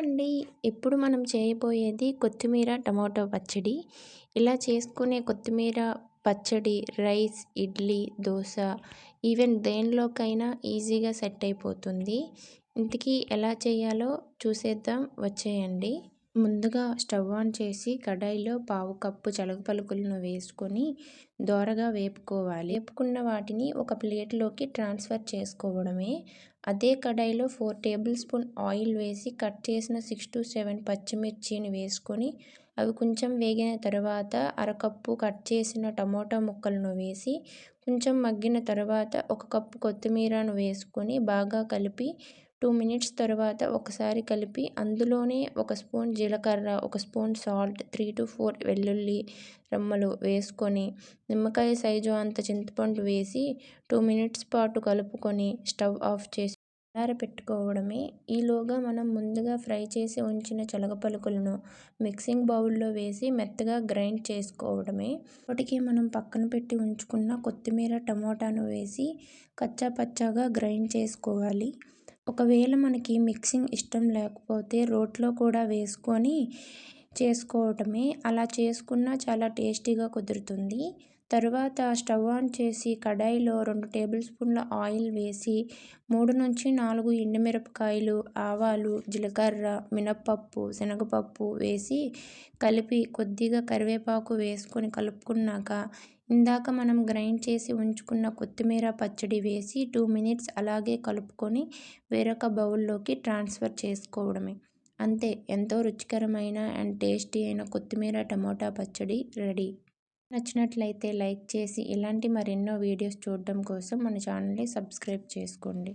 అండి. ఇప్పుడు మనం చేయబోయేది కొత్తిమీర టమాటో పచ్చడి. ఇలా చేసుకునే కొత్తిమీర పచ్చడి రైస్ ఇడ్లీ దోశ ఈవెన్ దేనిలోకైనా ఈజీగా సెట్ అయిపోతుంది. ఇంతకీ ఎలా చేయాలో చూసేద్దాం. వచ్చేయండి. ముందుగా స్టవ్ ఆన్ చేసి కడాయిలో పావు కప్పు చలగ పలుకులను వేసుకొని దోరగా వేపుకోవాలి. వేపుకున్న వాటిని ఒక ప్లేట్లోకి ట్రాన్స్ఫర్ చేసుకోవడమే. అదే కడాయిలో ఫోర్ టేబుల్ స్పూన్ ఆయిల్ వేసి కట్ చేసిన సిక్స్ టు సెవెన్ పచ్చిమిర్చిని వేసుకొని అవి కొంచెం వేగిన తర్వాత అరకప్పు కట్ చేసిన టమోటా ముక్కలను వేసి కొంచెం మగ్గిన తర్వాత ఒక కప్పు కొత్తిమీరను వేసుకొని బాగా కలిపి టూ మినిట్స్ తర్వాత ఒకసారి కలిపి అందులోనే ఒక స్పూన్ జీలకర్ర ఒక spoon salt three to four వెల్లుల్లి రెమ్మలు వేసుకొని నిమ్మకాయ సైజు అంత చింతపండు వేసి టూ మినిట్స్ పాటు కలుపుకొని స్టవ్ ఆఫ్ చేసి పెట్టుకోవడమే ఈలోగా మనం ముందుగా ఫ్రై చేసి ఉంచిన చలగ పలుకులను మిక్సింగ్ బౌల్లో వేసి మెత్తగా గ్రైండ్ చేసుకోవడమే. వాటికి మనం పక్కన పెట్టి ఉంచుకున్న కొత్తిమీర టమోటాను వేసి కచ్చా పచ్చాగా గ్రైండ్ చేసుకోవాలి. ఒకవేళ మనకి మిక్సింగ్ ఇష్టం లేకపోతే రోట్లో కూడా వేసుకొని చేసుకోవటమే. అలా చేసుకున్న చాలా టేస్టీగా కుదురుతుంది. తరువాత స్టవ్ ఆన్ చేసి కడాయిలో రెండు టేబుల్ స్పూన్ల ఆయిల్ వేసి మూడు నుంచి నాలుగు ఎండుమిరపకాయలు ఆవాలు జీలకర్ర మినప్పప్పు శనగపప్పు వేసి కలిపి కొద్దిగా కరివేపాకు వేసుకొని కలుపుకున్నాక ఇందాక మనం గ్రైండ్ చేసి ఉంచుకున్న కొత్తిమీర పచ్చడి వేసి టూ మినిట్స్ అలాగే కలుపుకొని వేరొక బౌల్లోకి ట్రాన్స్ఫర్ చేసుకోవడమే. అంతే ఎంతో రుచికరమైన అండ్ టేస్టీ అయిన కొత్తిమీర టమోటా పచ్చడి రెడీ. నచ్చినట్లయితే లైక్ చేసి ఇలాంటి మరెన్నో వీడియోస్ చూడడం కోసం మన ఛానల్ని సబ్స్క్రైబ్ చేసుకోండి.